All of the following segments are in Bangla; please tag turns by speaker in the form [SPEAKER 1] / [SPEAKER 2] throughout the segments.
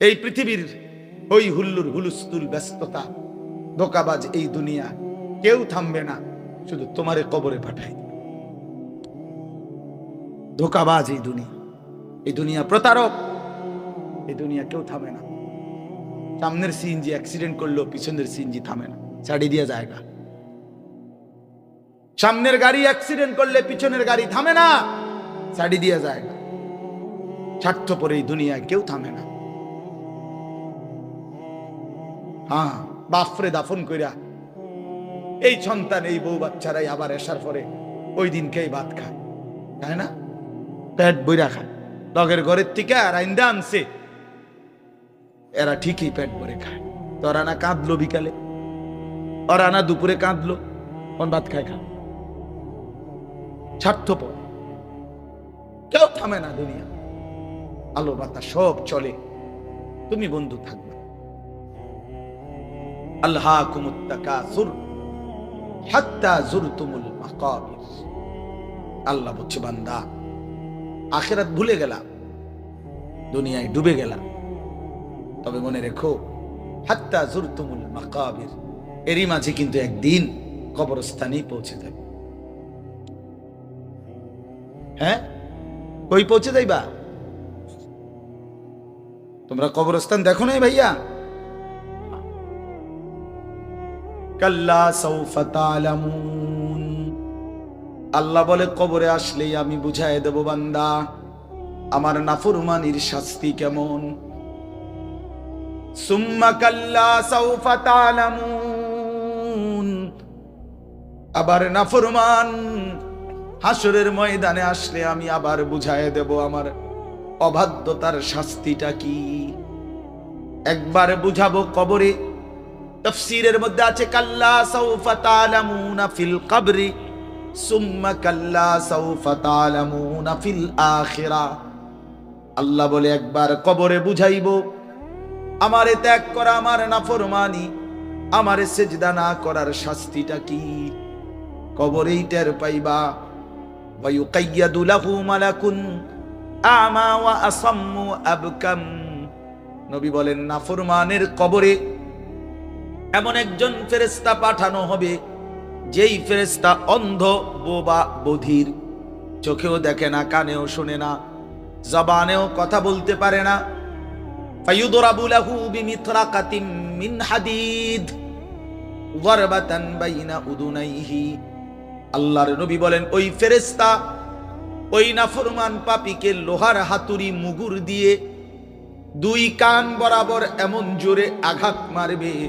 [SPEAKER 1] এই পৃথিবীর ওই হুল্লুর হুলুস্তুল ব্যস্ততা, ধোকাবাজ এই দুনিয়া, কেউ থামবে না, শুধু তোমারে কবরে পাঠাই। ধোকাবাজ এই দুনিয়া এই দুনিয়া প্রতারক, এই দুনিয়া কেউ থামে না। সামনের সিএনজি অ্যাক্সিডেন্ট করল পিছনের সিএনজি থামে না ছাড়ি দিয়ে জায়গা সামনের গাড়ি অ্যাক্সিডেন্ট করলে পিছনের গাড়ি থামে না ছাড়ি দিয়ে জায়গা স্বার্থপর এই দুনিয়ায় কেউ থামে না। হ্যাঁ বাফরে দাফন কইরা। এই সন্তান, এই বউ বাচ্চারাই আবার আসার পরে ওই দিনকেই ভাত খায়। তাই না? পেট বইরা খায়। লগের ঘরের থেকে আর আইন্দা আনছে। এরা ঠিকই পেট ভরে খায়। তোরা না কাঁদলো বিকালে। ওরা না দুপুরে কাঁদলো। কোন ভাত খায় খা স্বার্থপর। কেউ থামে না দুনিয়া। আলো বাতা সব চলে। তুমি বন্ধু থাকবে আল্লাহ বলছে, বান্দা, আখেরাত ভুলে দুনিয়ায় ডুবে গেলাম। তবে মনে রেখো, হাত্তা মাকাবির, এরই মাঝে কিন্তু একদিন কবরস্থানেই পৌঁছে যাবে। হ্যাঁ? কই পৌঁছে যাইবা? তোমরা কবরস্থান দেখো নাই ভাইয়া? কাল্লা আল্লাহ বলে, কবরে আসলেই আমি বুঝাই দেব, বান্দা, আমার নাফরমানির শাস্তি কেমন? সুম্মা কাল্লা আবার নাফরমান হাসরের ময়দানে আসলে আমি আবার বুঝাই দেব, আমার অবাধ্যতার শাস্তিটা কি? একবার বুঝাবো কবরে তফসিরের মধ্যে আছে, কাল্লা সাউফা তালামুনা ফিল কবরি, সুম্মা কাল্লা সাউফা তালামুনা ফিল আখিরা। আল্লাহ বলে, একবার কবরে বুঝাইব, আমারে ত্যাগ করা, আমার নাফরমানি, আমারে সেজদা না করার শাস্তিটা কি? কবরেই টের পাইবা। ওয়ায়ুকাইয়াদু লাহু মালাকুন আমা ওয়া আসাম্মু আবকাম। নবী বলেন, নাফরমানের কবরে এমন একজন ফেরেস্তা পাঠানো হবে, যেই ফেরেস্তা অন্ধ, বোবা, বধির। চোখেও দেখে না, কানেও শোনে না, জবানেও কথা বলতে পারে না। উদুনাইহি। আল্লাহর নবী বলেন, ওই ওই লোহার হাতুড়ি, মুগুর দিয়ে দুই কান বরাবর এমন জোরে আঘাত মারবে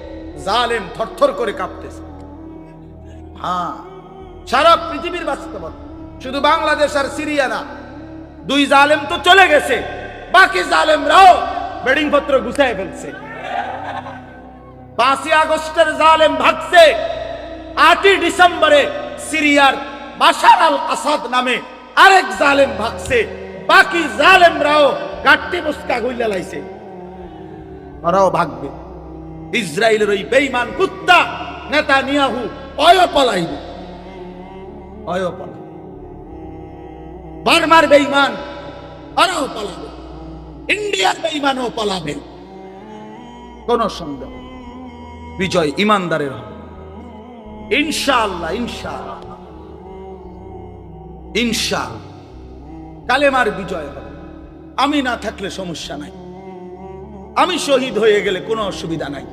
[SPEAKER 1] জালেম থরথর করে কাঁপতেছে। হ্যাঁ সারা পৃথিবীর বাস্তবতা। শুধু বাংলাদেশ আর সিরিয়া না, দুই জালেম তো চলে গেছে, বাকি জালেমরাও বেডিং পত্র গুছায় ফেলছে। পাঁচই আগস্টের জালেম ভাগছে, আটই ডিসেম্বরে সিরিয়ার বাশার আল আসাদ নামে আরেক জালেম ভাগছে, বাকি জালেমরাও গাট্টি মুস্কা গইলা লাইছে। ওরাও ভাগবে। ইসরায়েলের ওই বেইমান কুত্তা নেতা নিয়াহু অয় পলাইবে। অয় পলা বার্মার বেইমান ওরাও পালাবে। ইন্ডিয়ার বেইমানও পালাবে। কোন সন্দেহ বিজয় ইমানদারের হবে। ইনশাআল্লাহ ইনশাআল্লাহ। ইনশাআল্লাহ। কালেমার বিজয় হবে। আমি না থাকলে সমস্যা নাই। আমি শহীদ হয়ে গেলে কোনো অসুবিধা নাই।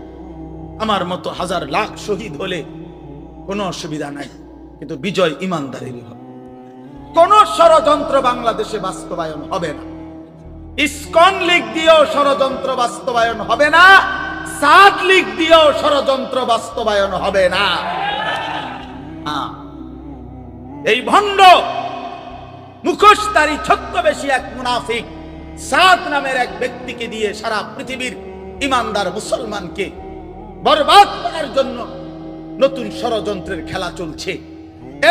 [SPEAKER 1] আমার মতো হাজার লাখ শহীদ হলে কোনো অসুবিধা নাই, কিন্তু বিজয় ইমানদারেরই হবে কোন ষড়যন্ত্র বাংলাদেশে বাস্তবায়ন হবে না ইস্কন লীগ দিয়েও ষড়যন্ত্র বাস্তবায়ন হবে না সাত লীগ দিয়েও ষড়যন্ত্র বাস্তবায়ন হবে না। এই ভণ্ড মুখোশধারী ছদ্মবেশী এক মুনাফিক সাত নামের এক ব্যক্তিকে দিয়ে সারা পৃথিবীর ইমানদার মুসলমানকে বরবাদ করার জন্য নতুন ষড়যন্ত্রের খেলা চলছে।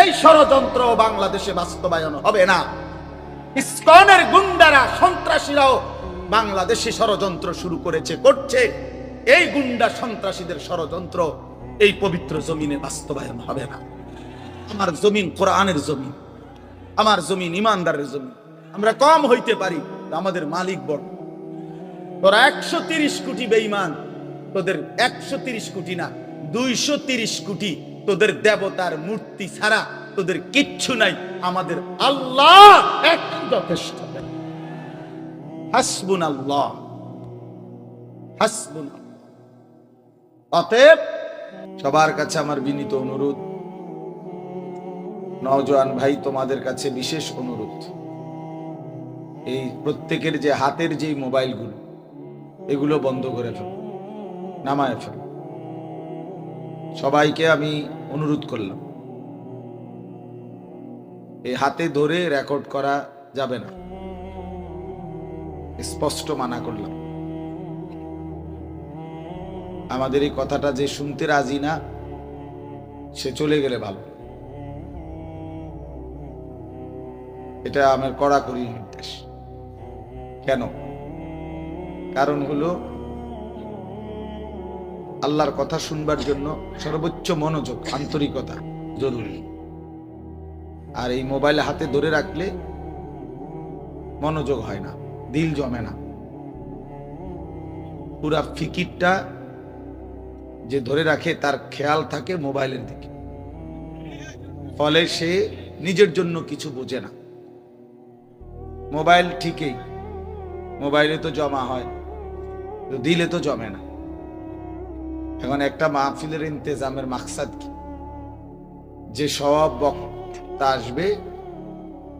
[SPEAKER 1] এই ষড়যন্ত্র বাংলাদেশে বাস্তবায়ন হবে না। ইসকনের গুন্ডারা, সন্ত্রাসীরাও বাংলাদেশে ষড়যন্ত্র শুরু করেছে, করছে। এই গুন্ডা সন্ত্রাসীদের ষড়যন্ত্র এই পবিত্র জমিনে বাস্তবায়ন হবে না। আমার জমিন কোরআনের জমিন, আমার জমিন ইমানদারের জমিন। আমরা কম হইতে পারি, আমাদের মালিক বড়। তোরা একশো তিরিশ কোটি বেইমান তোদের একশো তিরিশ কোটি না, দুইশো তিরিশ কোটি তোদের দেবতার মূর্তি ছাড়া তোদের কিচ্ছু নাই। আমাদের আল্লাহ যথেষ্ট। অতএব সবার কাছে আমার বিনীত অনুরোধ, নওজোয়ান ভাই, তোমাদের কাছে বিশেষ অনুরোধ। এই প্রত্যেকের যে হাতের যে মোবাইলগুলো, এগুলো বন্ধ করে ফেল। নামায় ফেল। সবাইকে আমি অনুরোধ করলাম। এই হাতে ধরে রেকর্ড করা যাবে না। স্পষ্ট মানা করলাম। আমাদের এই কথাটা যে শুনতে রাজি না, সে চলে গেলে ভালো। এটা আমার কড়াকড়ি নির্দেশ। কেন? কারণ হলো আল্লাহর কথা শুনবার জন্য সর্বোচ্চ মনোযোগ, আন্তরিকতা জরুরি। আর এই মোবাইল হাতে ধরে রাখলে মনোযোগ হয় না, দিল জমে না। পুরা ফিকিরটা যে ধরে রাখে, তার খেয়াল থাকে মোবাইলের দিকে। ফলে সে নিজের জন্য কিছু বোঝে না। মোবাইল ঠিকই, মোবাইলে তো জমা হয়, দিলে তো জমে না। এখন একটা মাহফিলের ইন্তেজামের মাকসাদ কি? যে সব বক্তা আসবে,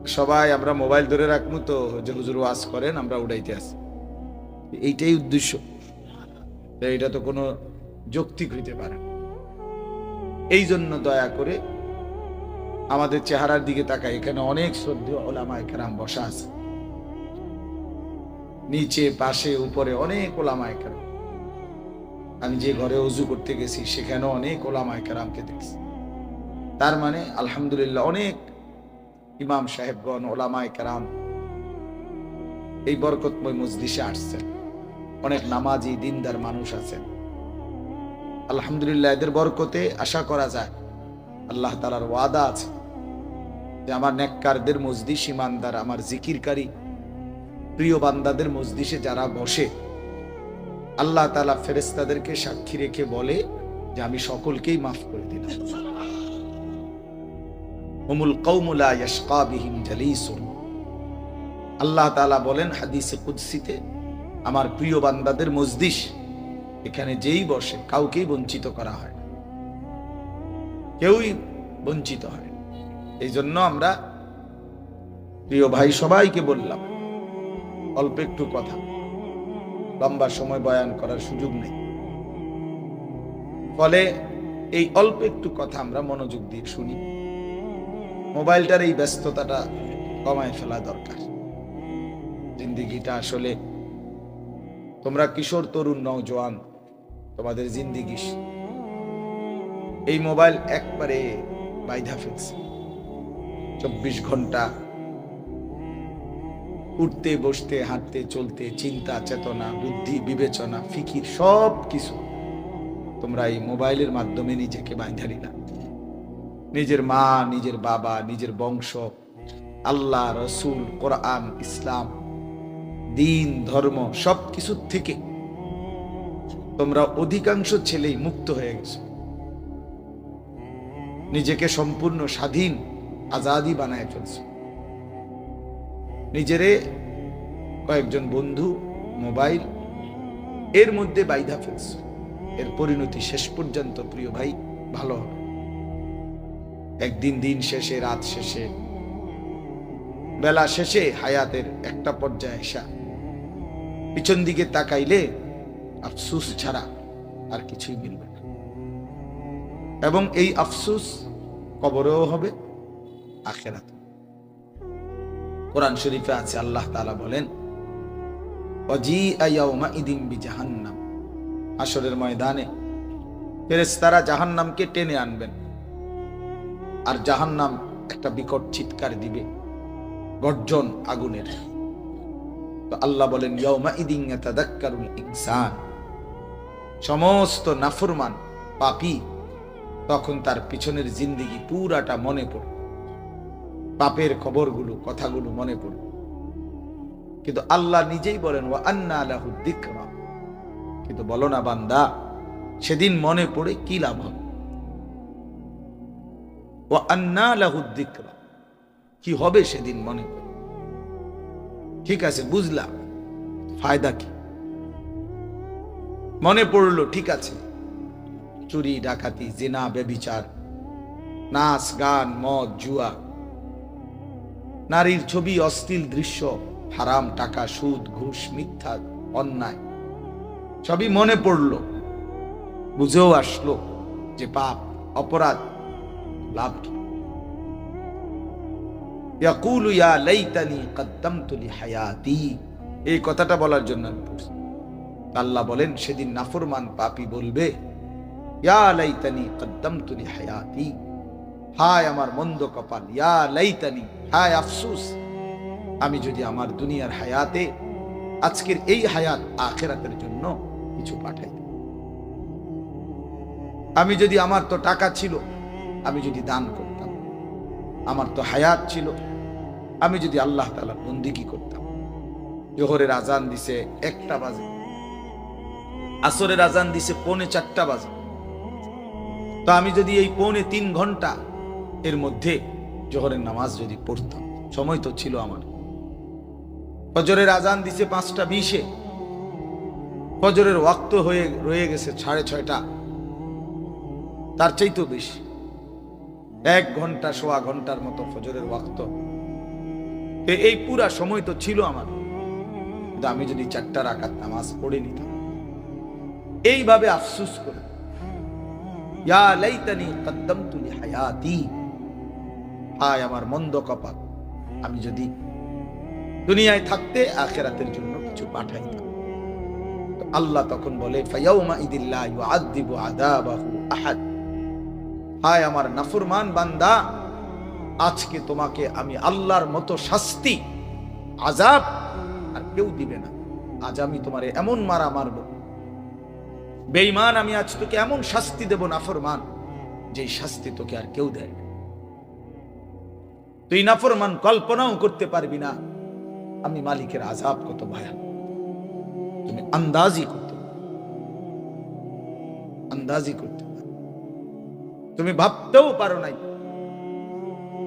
[SPEAKER 1] সবাই আমরা মোবাইল ধরে রাখব তো, যে হুজুর ওয়াজ করেন, আমরা উড়াইতে আসি। এইটাই উদ্দেশ্য। এটা তো কোনো যৌক্তিক হইতে পারে এই জন্য দয়া করে আমাদের চেহারার দিকে তাকাই এখানে অনেক শ্রদ্ধেয় ওলামা একরাম বসা আছে। নিচে, পাশে, উপরে অনেক ওলামা একরাম আমি যে ঘরে অজু করতে গেছি, সেখানেও অনেক ওলামা একরামকে দেখছি। তার মানে আলহামদুলিল্লাহ, অনেক ইমাম সাহেবগণ ওলামা একরাম এই বরকতময় মজলিসে আসছেন। অনেক নামাজি, দিনদার মানুষ আছেন। আলহামদুলিল্লাহ, এদের বরকতে আশা করা যায়, আল্লাহ তালার ওয়াদা আছে যে আমার নেককারদের মজলিস ইমানদার, আমার জিকিরকারী, প্রিয় বান্দাদের মজলিসে যারা বসে আল্লাহ তালা ফেরেস্তাদেরকে সাক্ষী রেখে বলে যে আমি সকলকেই মাফ করে দিলাম। আল্লাহ তাআলা বলেন হাদিসে কুদসিতে, আমার প্রিয় বান্দাদের মজদিস, এখানে যেই বসে, কাউকেই বঞ্চিত করা হয় কেউই বঞ্চিত হয় এই জন্য আমরা, প্রিয় ভাই সবাইকে বললাম, অল্প একটু কথা। লম্বা সময় বয়ান করার সুযোগ নেই। ফলে এই অল্প একটু কথা আমরা মনোযোগ দিয়ে শুনি। মোবাইলটার এই ব্যস্ততাটা কমায় ফেলা দরকার। জিন্দিগিটা আসলে তোমরা কিশোর, তরুণ, নওজোয়ান, তোমাদের জিন্দিগি এই মোবাইল একবারে বাইধা ফেলছে। চব্বিশ ঘণ্টা উঠতে, বসতে, হাঁটতে, চলতে, চিন্তা, চেতনা, বুদ্ধি, বিবেচনা, ফিকির, সব কিছু তোমরা এই মোবাইলের মাধ্যমে নিজেকে বাইধা নিলা। নিজের মা, নিজের বাবা, নিজের বংশ, আল্লাহ, রসুল, কোরআন, ইসলাম, দিন, ধর্ম, সব কিছুর থেকে তোমরা অধিকাংশ ছেলেই মুক্ত হয়ে গেছো। নিজেকে সম্পূর্ণ স্বাধীন, আজাদি বানায় ফেলছো। নিজেরে কয়েকজন বন্ধু, মোবাইল, এর মধ্যে বাইধা ফেলছো। এর পরিণতি শেষ পর্যন্ত প্রিয় ভাই ভালো হবে। একদিন দিন শেষে, রাত শেষে, বেলা শেষে হায়াতের একটা পর্যায়ে এসা। পিছন দিকে তাকাইলে আফসুস ছাড়া আর কিছুই মিলবে না। এবং এই আফসুস কবরেও হবে আখেরাত কোরআন শরীফে আছে, আল্লাহ তাআলা বলেন আসরের ময়দানে ফেরেশতারা জাহান্নামকে টেনে আনবেন। আর জাহান্নাম একটা বিকট চিৎকার দিবে, গর্জন আগুনের। তো আল্লাহ বলেন ইয়ৌমা ইদিন ইয়াতাদাক্কারুল ইনসান। সমস্ত নাফরমান, পাপি, তখন তার পিছনের জিন্দিগি পুরাটা মনে পড়ে পাপের খবরগুলো, কথাগুলো মনে পড়ে কিন্তু আল্লাহ নিজেই বলেন ও আন্না আলাহু দিকরা। কিন্তু বলো না, বান্দা, সেদিন মনে পড়ে কি লাভ হবে? ও আন্না আলাহু দিকরা। কি হবে সেদিন মনে করে ঠিক আছে, বুঝলাম। ফায়দা কি? মনে পড়ল, ঠিক আছে। চুরি, ডাকাতি, জেনা বেবিচার নাচ, গান, মদ, জুয়া নারীর ছবি, অশ্লীল দৃশ্য, হারাম টাকা, সুদ, ঘুষ, মিথ্যা, অন্যায়। সবই মনে পড়ল। বুঝেও আসলো যে পাপ, অপরাধ, লাভ কি? এই কথাটা বলার জন্য আমি আল্লাহ বলেন, সেদিন নাফরমান পাপী বলবে, ইয়া লাইতানি কদ্দামতু লিহায়াতি। হায় আমার মন্দ কপাল, ইয়া লাইতানি, হায় আফসুস। আমি যদি আমার দুনিয়ার হায়াতে আজকের এই হায়াত আখেরাতের জন্য কিছু পাঠাই। আমি যদি আমার তো টাকা ছিল, আমি যদি দান করতাম। আমার তো হায়াত ছিল, আমি যদি আল্লাহ তালা বন্দিগি করতাম। জোহরের আজান দিছে একটা বাজে। আসরের আজান দিছে পৌনে চারটা বাজে। তো আমি যদি এই পৌনে তিন ঘণ্টা এর মধ্যে জোহরের নামাজ যদি পড়তাম, সময় তো ছিল আমার। ফজরের আজান দিছে পাঁচটা বিশে। ফজরের ওয়াক্ত হয়ে রয়ে গেছে সাড়ে ছয়টা। তার চাইতেও বেশি। এক ঘণ্টা, সোয়া ঘণ্টার মতো ফজরের ওয়াক্ত। এই পুরা সময় তো ছিল আমার। কিন্তু আমি যদি চারটা রাকাত নামাজ পড়ে নিতাম। এইভাবে আফসুস করে, ইয়া লাইতানি কদ্দামতু লিহায়াতি হায় আমার মন্দ কপাল। আমি যদি দুনিয়ায় থাকতে আখেরাতের জন্য কিছু পাঠাইতাম। তো আল্লাহ তখন বলে আহাদ। হায় আমার নাফরমান বান্দা, আজকে তোমাকে আমি আল্লাহর মতো শাস্তি আজাব আর কেউ দিবে না। আজ আমি তোমারে এমন মারা মারব। বেঈমান, আমি আজ তোকে এমন শাস্তি দেব নাফরমান যে শাস্তি তোকে আর কেউ দেয়। তুই নাফরমান কল্পনাও করতে পারবি না। আমি মালিকের আজাব কত ভয়ানক তুমি আন্দাজি করতে আন্দাজি করতে। তুমি ভাবতেও পারো নাই।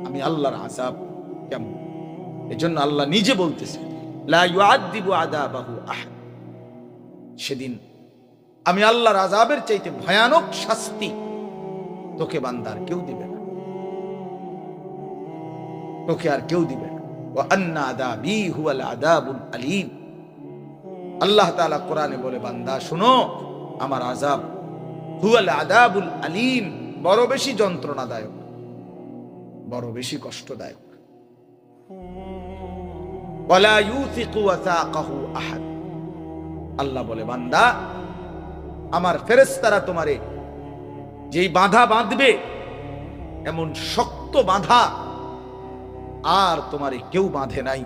[SPEAKER 1] আমি আল্লাহর আজাব কেমন? এজন্য আল্লাহ নিজে বলতেছে সেদিন আমি আল্লাহর আজাবের চাইতে ভয়ানক শাস্তি তোকে বান্দার কেউ দিবে তোকে আর কেউ দিবে আল্লাহ কোরআনে বলে, বান্দা, শুনো, আমার আযাব হুয়াল আযাবুল আলীম, বড় বেশি যন্ত্রণাদায়ক, বড় বেশি কষ্টদায়ক। আল্লাহ বলে, বান্দা, আমার ফেরেশতারা তোমারে যেই বাঁধা বাঁধবে, এমন শক্ত বাঁধা আর তোমারে কেউ বাঁধে নাই।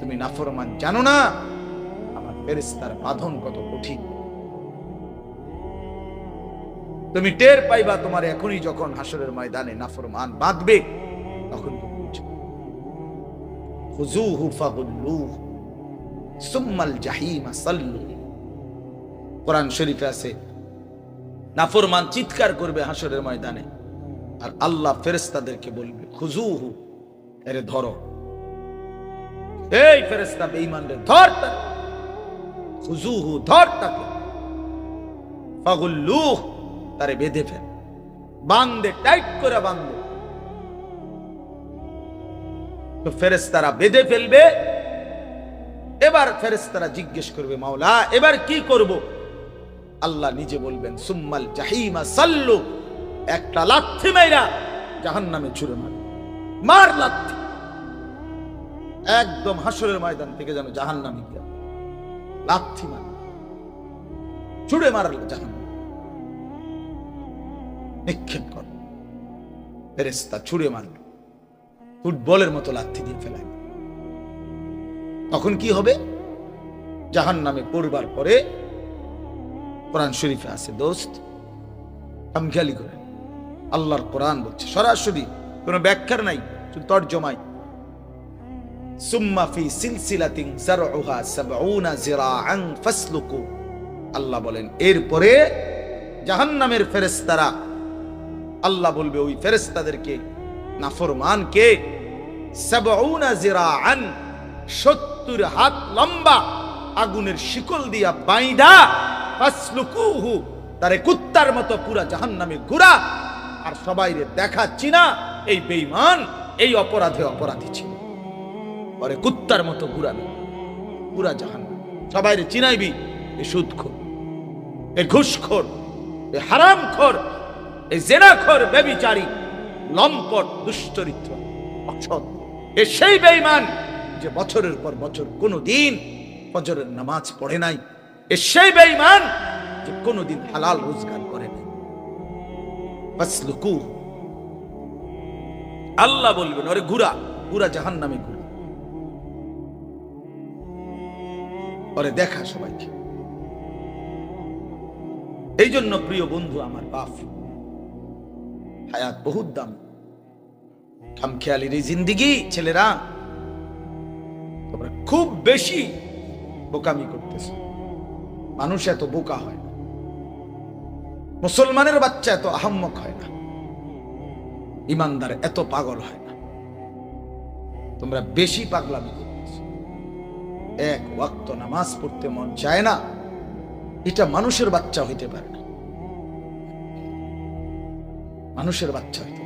[SPEAKER 1] তুমি নাফরমান জানো না, আমার ফেরেশতার বাঁধন কত কঠিন। তুমি টের পাইবা তোমার এখনই যখন হাসরের ময়দানে নাফরমান বাঁধবে, তখন চিৎকার করবে হাসরের ময়দানে, আর আল্লাহ ফেরেস্তাদেরকে বলবে খুজুহু এরে ধরো। এই ফেরেস্তা রে ধর তাকে। খুজুহু ধর তাকে। ফাগুল্লুহ তারে বেঁধে ফেল। টাইট করে তো ফেরেস্তারা বেঁধে ফেলবে। এবার ফেরেস্তারা জিজ্ঞেস করবে, মাওলা, এবার কি করব? আল্লাহ নিজে বলবেন, সুম্মাল জাহিমা সাল্লু, একটা লাথি মাইরা জাহান নামে ছুড়ে মার মার লাথি একদম হাসরের ময়দান থেকে যেন জাহান নামে মার। ছুড়ে মারল জাহান নিক্ষেপ কর। ফেরেস্তা ছুড়ে মারল। ফুটবলের মতো লাথি দিয়ে ফেলায়। তখন কি হবে? জাহান নামে পড়বার পরে কোরআন শরীফে আছে, দোস্ত আমখেয়ালি করে। আল্লাহর কোরআন বলছে, সরাসরি কোনো ব্যাখ্যার নাই তর্জমাই আল্লাহ বলেন, এরপরে আল্লাহ বলবে, ওই নাফরমান কে হাত লম্বা আগুনের শিকল দিয়া বাইদা তারে কুত্তার মতো পুরা জাহান্নামে ঘুরা, আর সবাই দেখাচ্ছি না এই বেঈমান, এই অপরাধে অপরাধী ছিল। পরে কুত্তার মতো ঘুরাবে, পুরা জাহান সবাই চিনাইবি, এ সুদখোর, এ ঘুষখোর, এ হারামখোর, এ জেনাখোর, বেবিচারী, লম্পট, দুশ্চরিত্র, অসৎ। এ সেই বেঈমান যে বছরের পর বছর কোনো দিন ফজরের নামাজ পড়ে নাই। এ সেই বেঈমান যে কোনোদিন হালাল রোজগার করে নাই। ফাসলুকু আল্লাহ বলবেন ওরে ঘুরা ঘুরা জাহান নামে ঘুরা। ওরে দেখা সবাইকে। এই জন্য প্রিয় বন্ধু, আমার বাপ, হায়াত বহুত দাম। খামখেয়ালির এই জিন্দিগি, ছেলেরা, তোমরা খুব বেশি বোকামি করতেছে। মানুষ এত বোকা হয় না। মুসলমানের বাচ্চা এত আহম্মক হয় না। ইমানদার এত পাগল হয় না। তোমরা বেশি পাগলামি করতেছো এক ওয়াক্ত নামাজ পড়তে মন চায় না, এটা মানুষের বাচ্চা হইতে পারে না। মানুষের বাচ্চা হইতে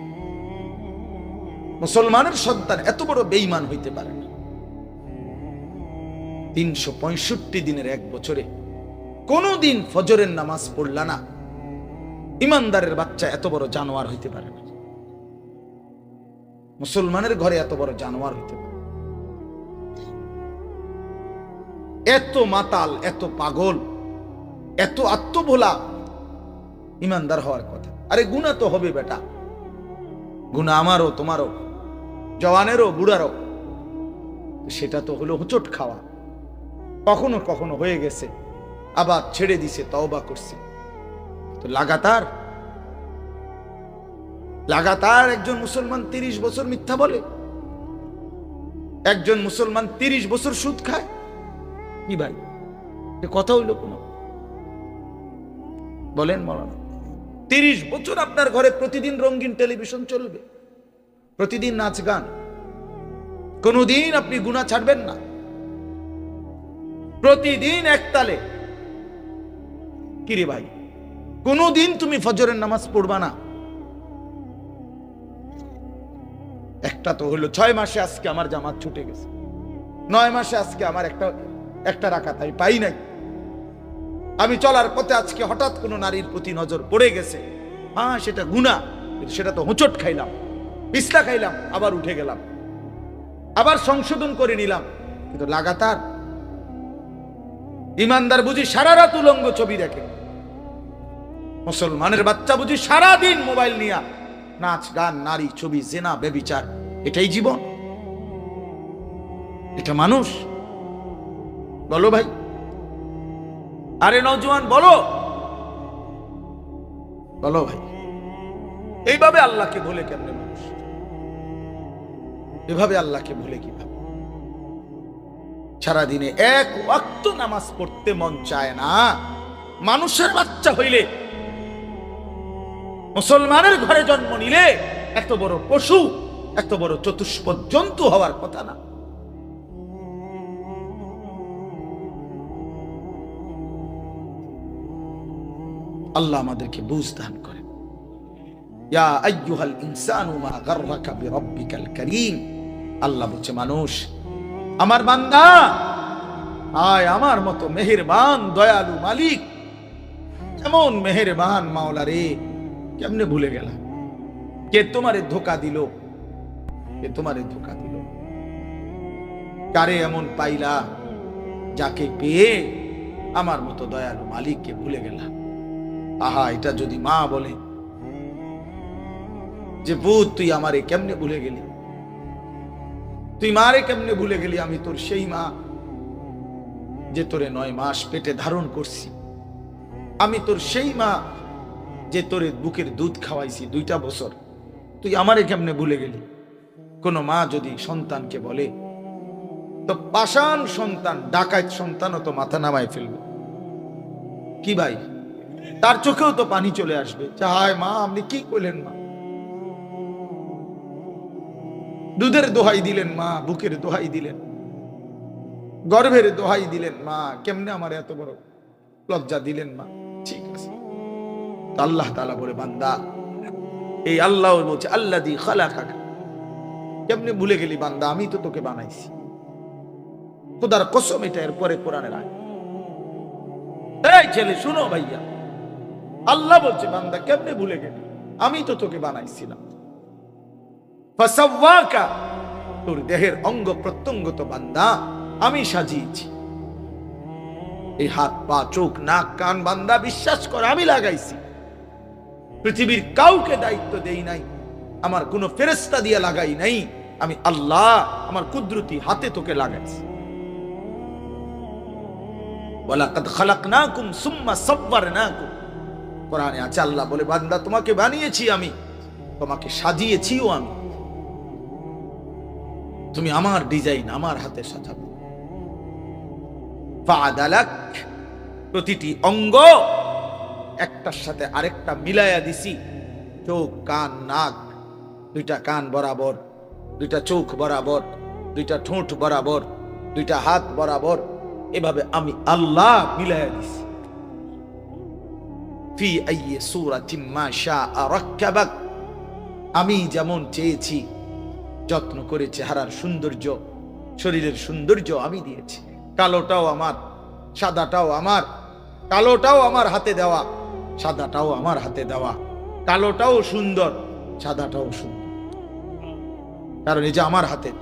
[SPEAKER 1] মুসলমানের সন্তান এত বড় বেইমান হইতে পারে না। তিনশো পঁয়ষট্টি দিনের এক বছরে কোনদিন ফজরের নামাজ পড়লা না। ইমানদারের বাচ্চা এত বড় জানোয়ার হইতে পারে না। মুসলমানের ঘরে এত বড় জানোয়ার হইতে পারে? এত মাতাল, এত পাগল, এত আত্মভোলা ইমানদার হওয়ার কথা। আরে গুণা তো হবে বেটা। গুণা আমারও, তোমারও, জওয়ানেরও, বুড়ারও। সেটা তো হলো হুচট খাওয়া। কখনো কখনো হয়ে গেছে, আবার ছেড়ে দিছে, তওবা করছে। তো লাগাতার লাগাতার একজন মুসলমান তিরিশ বছর মিথ্যা বলে। একজন মুসলমান তিরিশ বছর সুদ খায়। কি ভাই? কথা হইল কোনো? বলেন মৌলানা। তিরিশ বছর আপনার ঘরে প্রতিদিন রঙিন টেলিভিশন চলবে। প্রতিদিন নাচ গান। কোনদিন আপনি গুণা ছাড়বেন না। প্রতিদিন একতালে কিরে ভাই? কোনদিন তুমি ফজরের নামাজ পড়বা না। একটা তো হলো, ছয় মাসে আজকে আমার জামাত ছুটে গেছে। নয় মাসে আজকে আমার একটা একটা রাখাত আমি পাই নাই। আমি চলার পথে আজকে হঠাৎ কোনো নারীর প্রতি নজর পড়ে গেছে। হ্যাঁ সেটা গুণা সেটা তো হোঁচট খাইলাম, পিস্তা খাইলাম, আবার উঠে গেলাম। আবার সংশোধন করে নিলাম, কিন্তু লাগাতার ইমানদার বুঝি সারা রাত উলঙ্গ ছবি দেখে। মুসলমানের বাচ্চা বুঝি সারা দিন মোবাইল নিয়া নাচ, গান, নারী, ছবি, জেনা বেবিচার এটাই জীবন। এটা মানুষ। বলো ভাই। আরে নজওয়ান বলো। বলো ভাই। এইভাবে আল্লাহকে ভুলে কেমনে মানুষ? এভাবে আল্লাহকে ভুলে কীভাবে? সারাদিনে এক ওয়াক্ত নামাজ পড়তে মন চায় না। মানুষের বাচ্চা হইলে, মুসলমানের ঘরে জন্ম নিলে এত বড় পশু এত বড় চতুষ্প জন্তু হওয়ার কথা না। আল্লাহ আমাদেরকে বুঝ দান করে আল্লাহ বলছে, মানুষ, আমার বান্দা, আয় আমার মতো মেহেরবান, দয়ালু মালিক। এমন মেহেরবান মাওলা রে কেমনে ভুলে গেলাম? কে তোমারে ধোকা দিল কে তোমারে ধোকা দিল। কারে এমন পাইলা যাকে পেয়ে আমার মতো দয়ালু মালিককে ভুলে গেলাম আহা, এটা যদি মা বলে, যে ভূত, তুই আমারে কেমনে ভুলে গেলি? তুই মারে কেমনে ভুলে গেলি? আমি তোর সেই মা যে তোরে নয় মাস পেটে ধারণ করছি। আমি তোর সেই মা যে তোরে বুকের দুধ খাওয়াইছি দুইটা বছর। তুই আমারে কেমনে ভুলে গেলি? কোনো মা যদি সন্তানকে বলে, তো পাষাণ সন্তান, ডাকাত সন্তানও তো মাথা নামায় ফেলবে। কি ভাই? তার চোখেও তো পানি চলে আসবে। হায় মা, আপনি কি করলেন মা? দুধের দোহাই দিলেন মা, বুকের দোহাই দিলেন। গর্ভের দোহাই দিলেন মা, কেমনে আমার এত বড় লজ্জা দিলেন মা? ঠিক আছে। আল্লাহ তালা বলে, বান্দা, এই আল্লাহ বলছে আল্লাহ দি খালা খাকা কেমনে ভুলে গেলি বান্দা, আমি তো তোকে বানাইছি। খোদার কসম, এটা এর পরে কোরআনের আয় ছেলে, শুনো ভাইয়া। আল্লাহ বলছে, বান্দা, কেমনে ভুলে গেলি? আমি তো তোকে বানাইছিলাম তোর দেহের অঙ্গ প্রত্যঙ্গ তো বান্দা, আমি সাজিয়েছি। এই হাত, পা, চোখ, নাক, কান, বান্দা, বিশ্বাস করে, আমি লাগাইছি। পৃথিবীর কাউকে দায়িত্ব দেই নাই। আমার কোনো ফেরেস্তা দিয়ে লাগাই নাই, আমি আল্লাহ আমার কুদরতি হাতে তোকে লাগাইছি। ওয়ালাকাদ খালাকনাকুম সুম্মা কোরআনে আছে, আল্লাহ বলে, বান্দা, তোমাকে বানিয়েছি আমি, তোমাকে সাজিয়েছিও আমি। তুমি আমার ডিজাইন আমার হাতে সাজাবো ফাদালাক প্রতিটি অঙ্গ একটার সাথে আরেকটা মিলাইয়া দিছি, চোখ, কান, নাক দুইটা কান বরাবর, দুইটা চোখ বরাবর, দুইটা ঠোঁট বরাবর, দুইটা হাত বরাবর, এভাবে আমি আল্লাহ মিলাইয়া দিছি। ফি আইয়ে সূরাতিন মা শাআ রাক্কাবাক। আমি যেমন চেয়েছি, যত্ন করে চেহারার সৌন্দর্য, শরীরের সৌন্দর্য আমি দিয়েছি। কালোটাও আমার, সাদাটাও আমার, কালোটাও আমার হাতে দেওয়া, সাদাটাও আমার হাতে দেওয়া, কালোটাও সুন্দর, সাদাটাও সুন্দর। কারণ এই যে আমার হাতে।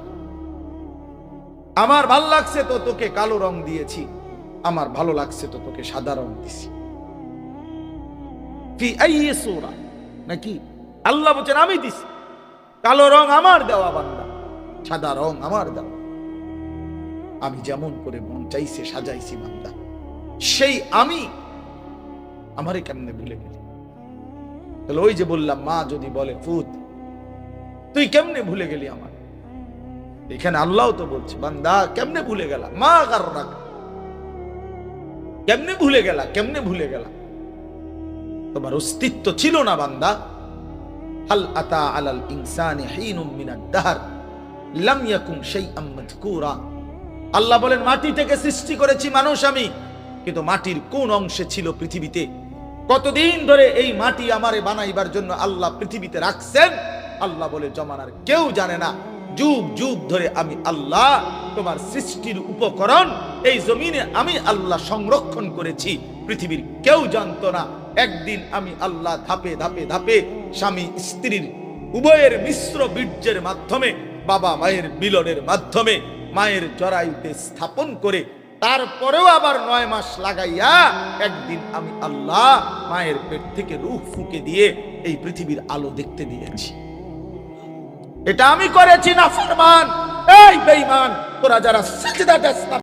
[SPEAKER 1] আমার ভালো লাগছে তো তোকে কালো রং দিয়েছি। আমার ভালো লাগছে তো তোকে সাদা রং দিছি নাকি? আল্লাহ বলছেন, আমি দিছি। কালো রং আমার দেওয়া বান্দা। সাদা রং আমার দেওয়া। আমি যেমন করে মন চাইছে, সাজাইছি বান্দা। সেই আমি আমারে কেমনে ভুলে গেলি? তাহলে ওই যে বললাম, মা যদি বলে, ফুত তুই কেমনে ভুলে গেলি আমার? এখানে আল্লাহ তো বলছে, বান্দা, কেমনে ভুলে গেলা? মা কার কেমনে ভুলে গেলা? কেমনে ভুলে গেলা? তোমার অস্তিত্ব ছিল না, বান্দা। হাল আতা আলাল ইনসানি মিনাদ দাহর, লাম ইয়াকুম আল্লাহ বলেন, মাটি থেকে সৃষ্টি করেছি মানুষ আমি, কিন্তু মাটির কোন অংশে ছিল পৃথিবীতে? কতদিন ধরে এই মাটি আমারে বানাইবার জন্য আল্লাহ পৃথিবীতে রাখছেন? আল্লাহ বলে, জমানার কেউ জানে না। যুগ যুগ ধরে আমি আল্লাহ, তোমার সৃষ্টির উপকরণ। এই জমিনে আমি আল্লাহ সংরক্ষণ করেছি। পৃথিবীর কেউ জানতো না। একদিন আমি আল্লাহ ধাপে ধাপে ধাপে স্বামী স্ত্রীর, উভয়ের মিশ্র বীর্যের মাধ্যমে, বাবা মায়ের মিলনের মাধ্যমে মায়ের জরায়ুতে স্থাপন করে, তারপরেও আবার নয় মাস লাগাইয়া একদিন আমি আল্লাহ মায়ের পেট থেকে রূহ ফুকে দিয়ে এই পৃথিবীর আলো দেখতে দিয়েছি। এটা আমি করেছি না ফরমান। এই বেঈমান তোরা যারা সাজদাটা